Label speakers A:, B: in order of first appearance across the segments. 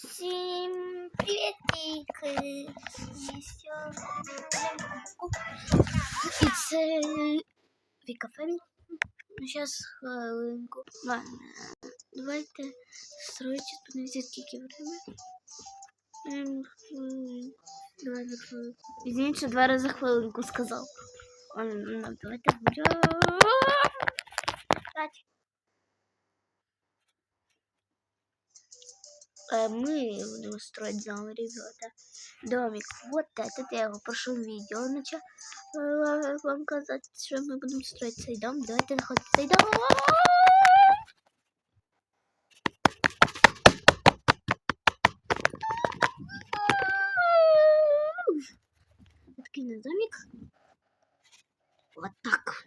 A: Всім привітики! І І це Віка Фемі. Сейчас хвилинку. Ладно, давайте строить, подивіться, скільки время. Ем, хвилинку. Давай за хвилинку. Извините, два рази хвилинку сказав. Ладно, давайте Мы будем строить зал, ребята. Домик. Вот этот я его в прошлом видео начал э, вам сказать, что мы будем строить цей дом. Давайте заходить в цей дом. На домик. Вот так.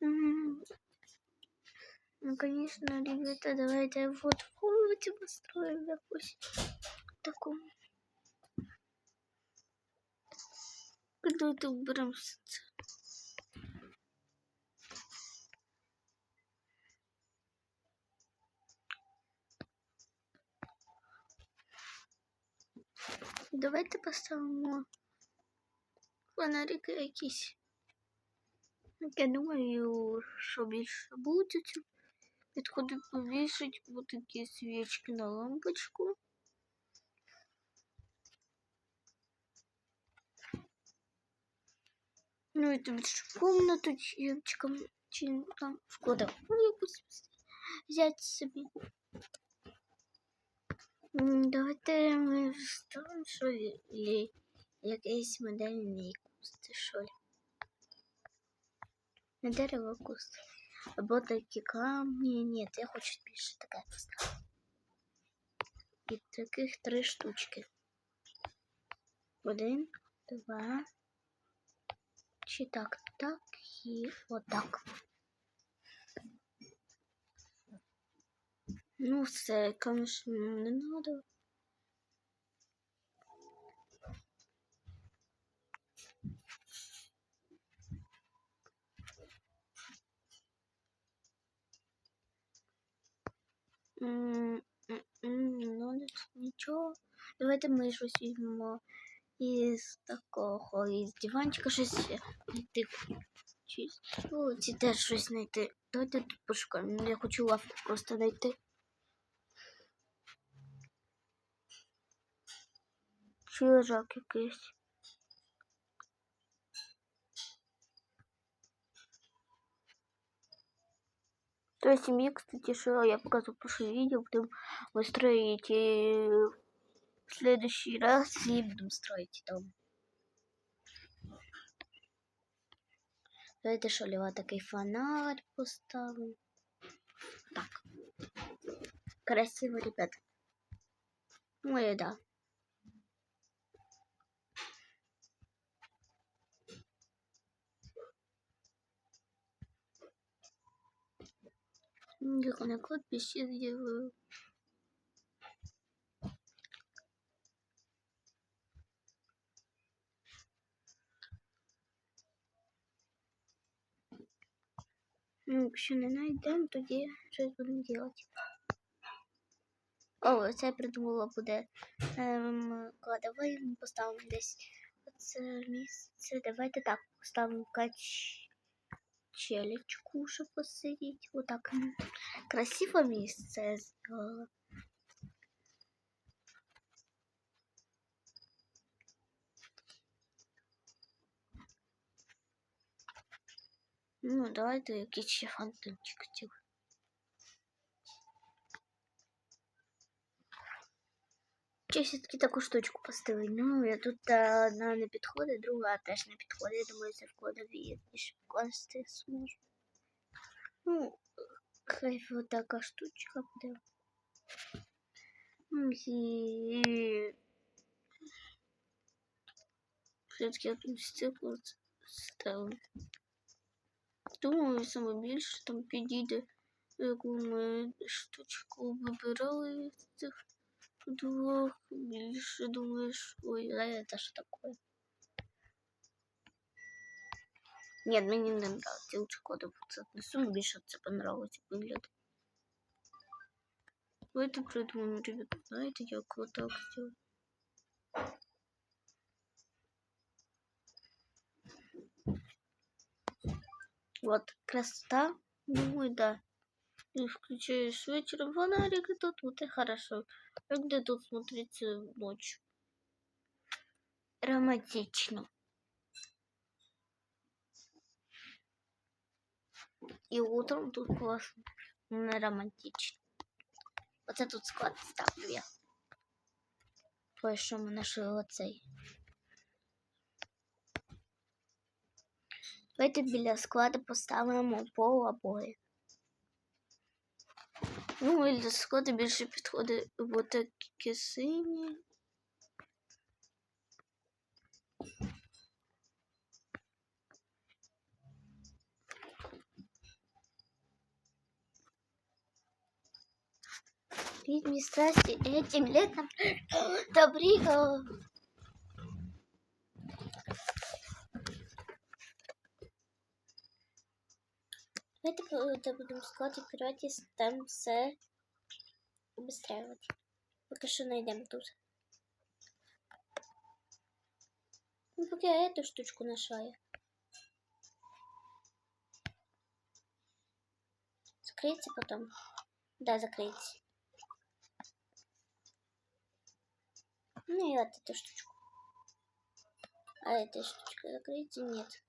A: М, Ну, конечно, ребята, давайте вот комнате построим, допустим, такую. Давайте уберем все це. Давайте поставимо фонарики якісь. Я думаю, що більше буде. Підходи повішать вот такі свічки на лампочку. Ну, это більше в комнату девочкам, чи там в кладовку якусь взять собі. М, Давайте ми вставимо, що ли, или якийсь модельний куст, що ли. На дерево куст. Або такі камні. Ні, я хочу більше таке поставити. І таких три штучки. Один, два. Чи так, так і отак. Ну, все, конечно, не надо. Давайте ми щось візьмемо із такого, із диванчика щось знайти. Ну, ці теж щось знайти. Давайте тут пошукаємо. Я хочу лавку просто знайти. Чи лежак якийсь. То есть семье, кстати, что я показываю в прошлом видео, будем строить и следующий раз и будем строить дом. Давайте що ліва такий фонарь поставим. Так. Красиво, ребят. Ой, да. Як на кладбище сделаю. Якщо не знайдемо, тоді щось будемо робити. О, це я придумала буде ем, кладовий, поставимо десь оце місце. Давайте так поставимо качелечку, щоб посидіти. Отак. Красиве місце я зробила. Ну, давайте якийсь ще фонтанчик хотів. Чи все-таки таку штучку поставити? Ну, я тут а, одна не підходить, друга теж не підходить. Я думаю, це в кладові більше вкласти зможу. Ну, хай вот така штучка буде. М, І... Все-таки я тут стекло ставлю. Думаю, саме більше там підійде, яку ми штучку вибирали з цих двох. Більше думаєш, ой, а это що таке? Нет, мені не нравится. Лучше коду це отнесу, мені більше це понравилось вигляд. Давайте придумаем, ребята, знаете, як вот так сделать. Вот, красота. Думаю, да. И включаешь вечером фонарик, и тут вот и хорошо. А где тут смотрится ночью? Романтично. И утром тут классно. Романтично. Оце тут склад ставлю я. Ой, що ми Давайте біля складу поставимо пол обоє. Ну, і для складу більше підходить вот такі сині. Ритме страсти этим летом добриго. Давайте коли будемо складати пірати, там все обестраювати. Поки що знайдемо тут. Ну, поки я эту штучку нашла. Закрыться потом. Да, закрыться. Ну и вот эту штучку. А эта штучка закрыть нет.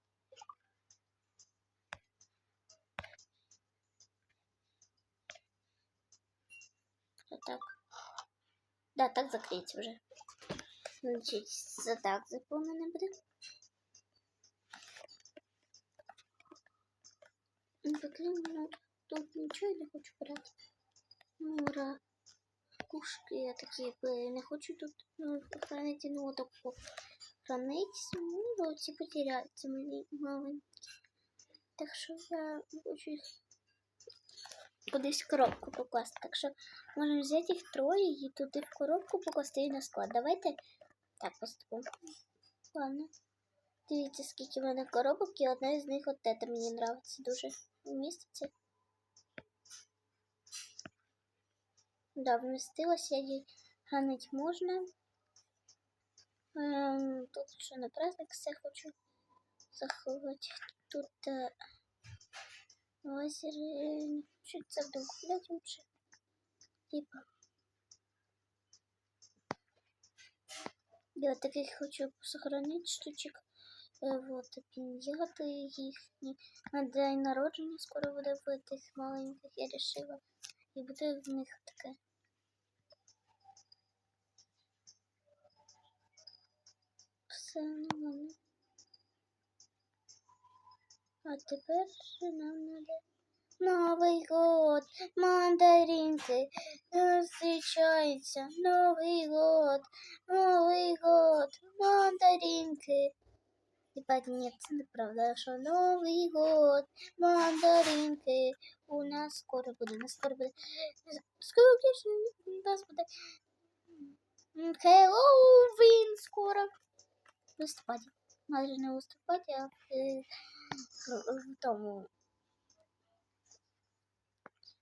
A: так. Да, так закрыть уже. Значит, за так заполнено будет. Ну, поклин, ну, тут ничего не хочу брать. Ну, ура. Кушки я такі якби не хочу тут ну, хранити, ну отаку хранить. Ну, бо ці потеряються мої маленькі. Так що я хочу їх кудись в коробку покласти. Так що можемо взяти їх троє і туди в коробку покласти і на склад. Давайте так поступимо. Ладно. Дивіться, скільки в мене коробок, і одна з них от це мені подобається дуже вміститься. Да, вмістилася їй ганить можна. Ем, тут ще на праздник все хочу заховати. Тут е, лазери вдруг купляти лучше. Типа. Я таких хочу сохранити штучок. Е, вот пін'яти їхні. На день народження скоро буде в маленьких, я решила. І буде в них таке. Все нормально. А тепер нам надо Новий год, мандаринки, зустрічаються, Новий год, Новий год, мандаринки. Ебать, нет, це неправда, що Новий год, мандаринки. У нас скоро буде, у нас скоро буде. Скоро ж у нас буде. Хеллоуін скоро. В листопаді. Майже не в листопаді, а в, в, в тому.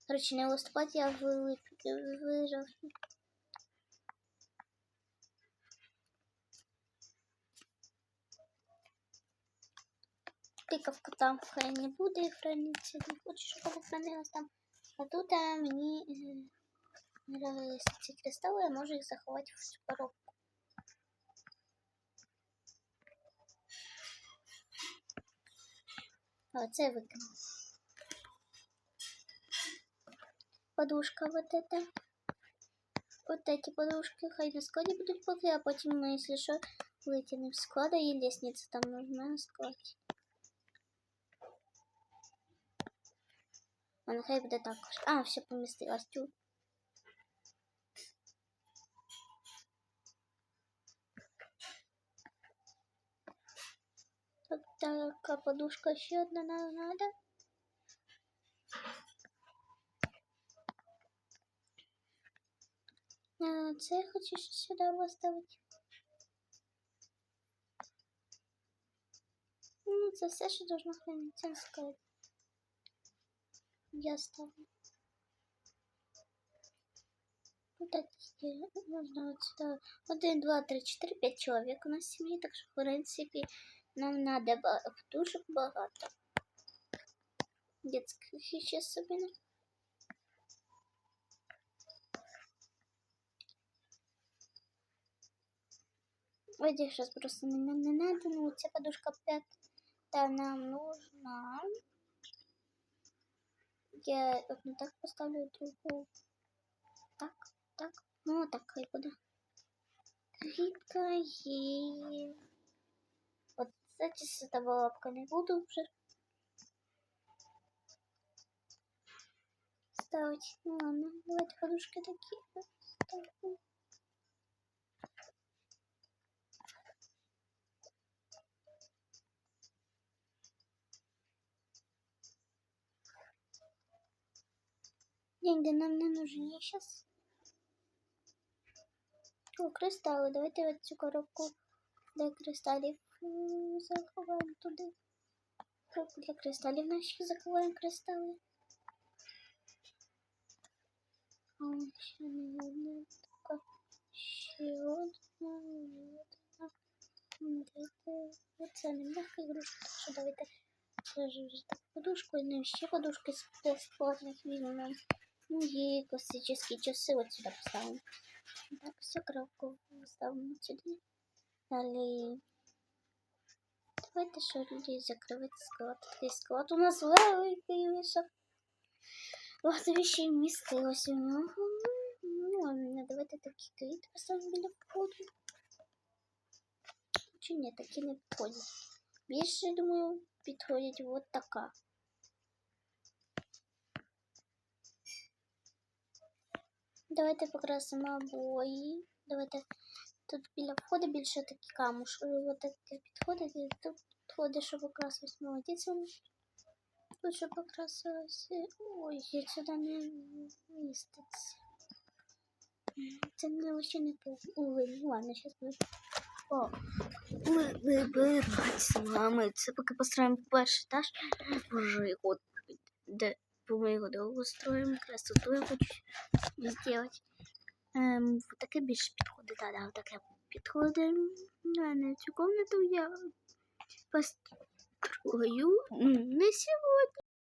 A: Короче, не в листопаді, а в липні, в жовтні. Тикавка там хай не буде хранитися, не хочу, щоб вона хранилась там. А тут а, мені е, нравились ці кристали, я можу їх заховати в цю коробку. А це викину. Подушка вот эта. Вот эти подушки хай на складе будут поки, а потім ми, якщо що, витягнемо з склада і лестниця там нужна на складі. А нехай буде також. А, все помістилось. Тю. Так, така подушка ще одна нам надо. А, це я хочу ще сюди поставити. Ну, це все, що должно храниться на складі. Я ставлю. Вот так можно вот сюда. Один, два, три, четыре, пять человек у нас в семье, так что, в принципе, нам надо ба- подушек багато. Детских еще особенно. Этих сейчас просто не, не, не надо, ну вот эта подушка пятая нам нужна. Я одну так поставлю, другую так, так. Ну, так хай буде. Квітка є. От, кстати, з этого лапка не буду вже ставить. Ну ладно, давайте подушки такі ставимо. Деньги нам не нужны сейчас. О, кристали. Давайте от цю коробку для кристалів м, заховаємо туди. Коробку для кристалів наші заховаємо кристали. А он ще не одна така. Ще одна, одна. М, Дайте. Оце не м'яка ігрушка, так що давайте теж вже так подушку, і ну, ще подушки з безплатних візьмемо. Ну и классические часы вот сюда поставим. Так, все коробку ставим сюда. Далее. Давайте що люди закривати склад. Такий склад у нас великий вишок. Багато вещей вмістилося в нього. Ну, ладно, давайте такі квіти поставимо біля входу. Чи ні, такі не підходять. Більше, думаю, підходять от така. Давайте покрасимо обої. Давайте тут біля входу більше такі камушки. Ось таке підходить. І тут підходить, щоб покрасилось молодець. Тут щоб покрасилося. Ой, я сюди не міститься. Це не вообще не углу. Ну ладно, сейчас мы О, ми вибирати з вами. Це поки построїмо перший етаж. Вже його де ми його довго строїмо, красоту хочу зробити. Ем, таке більше підходить, да, да, таке підходить. Да, на цю комнату я построю не сьогодні.